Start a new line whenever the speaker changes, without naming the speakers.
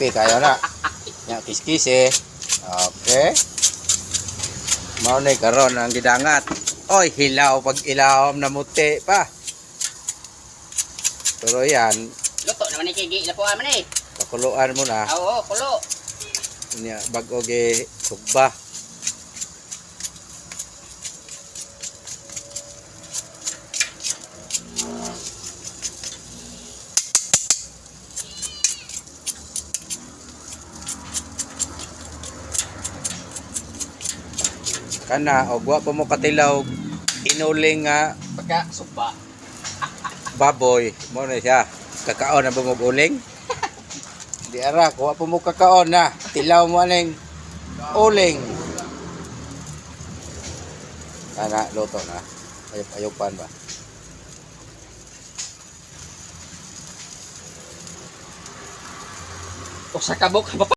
crispy kayo na. Nya kiskis eh. Okay. Mao ni karon ang gidangat. Oy, hilaw pag ilawom na muti pa. Pero yan,
Luto naman ni Kigi. Lapuan man eh.
pakuluan mo na.
Oo, kulo.
Nya bago gi sugba. Kana og wa pa mo katilaw inuling nga
Pagka suba.
baboy. Mo na siya. Kakaon na bumog uling? Di ara kuha pa mo kakaon na. Tilaw mo aning uling. Kana luto na. Ayop ayopan ba?
O sa kabok.